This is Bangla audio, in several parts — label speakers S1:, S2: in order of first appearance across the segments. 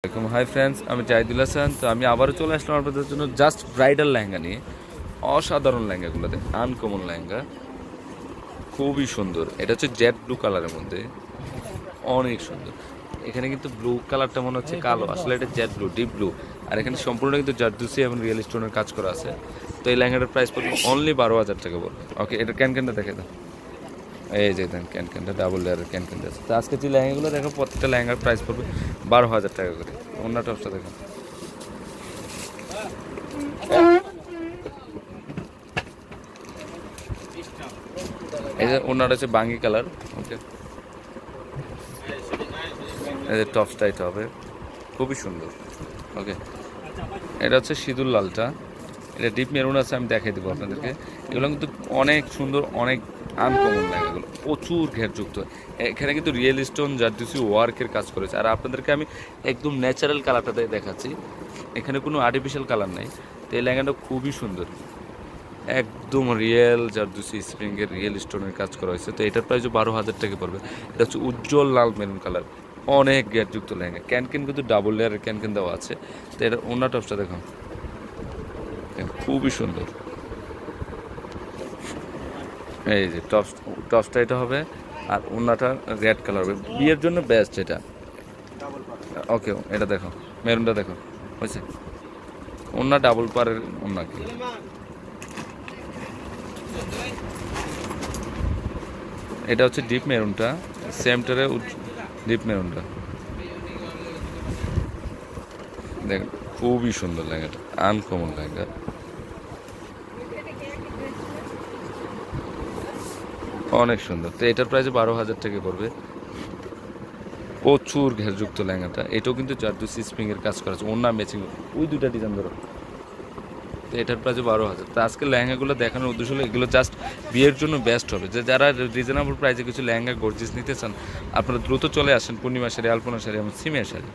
S1: আসসালামাইকুম হাই ফ্রেন্ডস আমি জাহিদুল হাসান। তো আমি আবারও চলে আসলাম আপনাদের জন্য জাস্ট ব্রাইডাল লেহেঙ্গা নিয়ে। অসাধারণ লেহেঙ্গাগুলোতে আনকমন লেহেঙ্গা। খুবই সুন্দর। এটা হচ্ছে জেড ব্লু কালারের মধ্যে। অনেক সুন্দর। এখানে কিন্তু ব্লু কালারটা মনে হচ্ছে কালো। আসলে এটা জেড ব্লু ডিপ ব্লু আর এখানে সম্পূর্ণ কিন্তু জারদুসি এবং রিয়েল স্টোনের কাজ করা আছে। তো এই লেহেঙ্গাটার প্রাইস পড়বে অনলি বারো হাজার টাকা বলবে। ওকে এটা ক্যান ক্যানটা দেখে দাও। এই যে দেন ক্যান ক্যানটা ডাবল লেয়ারের ক্যান ক্যানটা আছে। তো আজকে যে লেহেঙ্গাগুলো দেখো, প্রত্যেকটা লেহেঙ্গার প্রাইস পড়বে বারো হাজার টাকা করে। অন্য টপসটা দেখেন এই যে ওনার হচ্ছে বাঙ্গি কালার ওকে এই যে টপসটা এটা হবে। খুবই সুন্দর ওকে এটা হচ্ছে সিঁদুর লালটা। এটা ডিপ মেরুন আছে, আমি দেখাই দেবো আপনাদেরকে। এগুলো কিন্তু অনেক সুন্দর, অনেক আনকমন লাগে এগুলো। প্রচুর ঘেরযুক্ত এখানে কিন্তু রিয়েল স্টোন জারদুসি ওয়ার্কের কাজ করেছে। আর আপনাদেরকে আমি একদম ন্যাচারাল কালারটা দেখাচ্ছি। এখানে কোনো আর্টিফিশিয়াল কালার নেই। তো এই লেহেঙ্গাটা খুবই সুন্দর। একদম রিয়েল জারদুসি স্প্রিংয়ের রিয়েল স্টোনের কাজ করা হয়েছে। তো এটার প্রাইস বারো হাজার টাকা পড়বে। এটা হচ্ছে উজ্জ্বল লাল মেরুন কালার। অনেক গ্যাটযুক্ত লেহেঙ্গা। ক্যানকেন কিন্তু ডাবল লেয়ারের ক্যানকেন দেওয়া আছে। তো এটা অন্য টপসটা দেখুন। খুবই সুন্দর। এই যে টপস টপসটা এটা হবে আর ওনাটা রেড কালার হবে। বিয়ের জন্য বেস্ট এটা। ওকে এটা দেখো, মেরুনটা দেখো, হয়েছে। ওনা ডাবল পারের ওনা কি? এটা হচ্ছে ডিপ মেরুনটা সেমটারে ডিপ মেরুনটা। দেখ, খুবই সুন্দর লেহেঙ্গাটা আনকমন লেহেঙ্গা। অনেক সুন্দর। তো এটার প্রাইস বারো হাজার টাকা পড়বে। প্রচুর ঘেরযুক্ত লেহেঙ্গাটা। এটাও কিন্তু জারদুসি স্প্রিং এর কাজ করা আছে। অন্য ম্যাচিং ওই দুইটা ডিজাইন ধরো। তো এটার প্রাইস বারো হাজার। তো আজকে লেহেঙ্গাগুলো দেখানোর উদ্দেশ্য হলো, এগুলো জাস্ট বিয়ের জন্য বেস্ট হবে। যে যারা রিজনেবল প্রাইসে কিছু লেহেঙ্গা গর্জিস নিতে চান, আপনারা দ্রুত চলে আসেন পূর্ণিমা শাড়ি, আলপনা শাড়ি এবং সিমিয়া শাড়ি।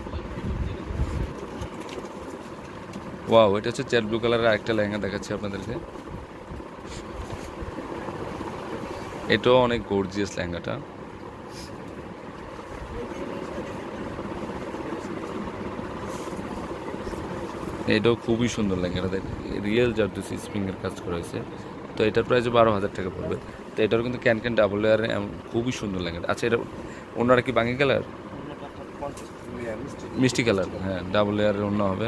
S1: ওয়াও এটা হচ্ছে জেড ব্লু কালারের আরেকটা লেহেঙ্গা দেখাচ্ছি আপনাদেরকে। এটাও অনেক গর্জিয়াস লেহেঙ্গাটা। এটাও খুবই সুন্দর লেহেঙ্গাটা। দেখ রিয়েল জারদুসি স্প্রিংয়ের কাজ করা হয়েছে। তো এটার প্রাইস বারো হাজার টাকা পড়বে। তো এটার কিন্তু ক্যান ক্যান ডাবল লেয়ার খুবই সুন্দর লেহেঙ্গা আচ্ছা এটা ওনারা কি বাঙি কালার মিষ্টি। কালার হ্যাঁ ডাবল লেয়ারের অন্য হবে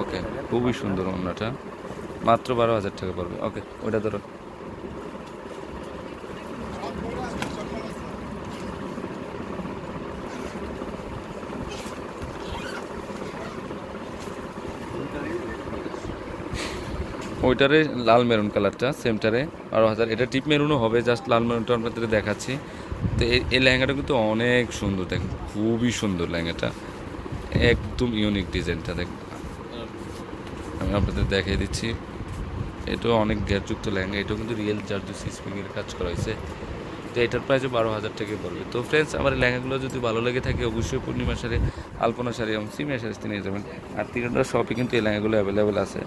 S1: ওকে খুবই সুন্দর অন্যটা মাত্র বারো হাজার টাকা পড়বে। ওকে ওইটা ধরো। ওইটারে লাল মেরুন কালারটা, সেমটারে। বারো হাজার। এটা টিপ মেরুনও হবে, জাস্ট লাল মেরুনটা আপনাদের দেখাচ্ছি। তো এই লেহেঙ্গাটা কিন্তু অনেক সুন্দর, দেখেন। খুবই সুন্দর লেহেঙ্গাটা। একদম ইউনিক ডিজাইনটা দেখ আমি আপনাদের দেখিয়ে দিচ্ছি। এটাও অনেক গ্যারযুক্ত লেহেঙ্গা, এটাও কিন্তু রিয়েল জারদুসি স্প্রিংয়ের কাজ করা হয়েছে। তো এটার প্রাইসও বারো হাজার টাকা পড়বে। তো ফ্রেন্ডস আমার এই লেহেঙ্গাগুলো যদি ভালো লেগে থাকে, অবশ্যই পূর্ণিমা শাড়ি, আলপনা শাড়ি এবং সিমিয়া শাড়ি নিয়ে যাবেন। আর তিনটা শপে কিন্তু এই লেহেঙ্গাগুলো অ্যাভেলেবেল আছে।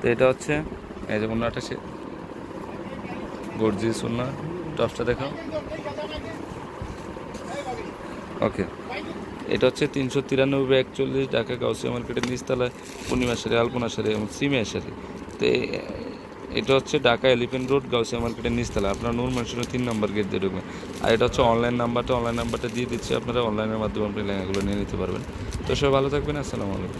S1: তো এটা হচ্ছে, এই যে অন্যটা সে গর্জিয়াস অন্য টপসটা দেখাও। ওকে এটা হচ্ছে তিনশো তিরানব্বই, একচল্লিশ, ঢাকা, গাউসিয়া মার্কেটের নিচতলায়, পূর্ণিমা সারি, আলপনা সারি এবং সিমিয়া সারি। তো এটা হচ্ছে ঢাকা এলিফেন্ট রোড, গাউসিয়া মার্কেটের নিচতলা। আপনার নূর মানুষের তিন নম্বর গেট দিয়ে ঢুকবেন। আর এটা হচ্ছে অনলাইন নাম্বারটা অনলাইন নাম্বারটা দিয়ে দিচ্ছি আপনারা, অনলাইনের মাধ্যমে আপনি লেখাগুলো নিয়ে নিতে পারবেন। তো সবাই ভালো থাকবেন, আসসালামু আলাইকুম।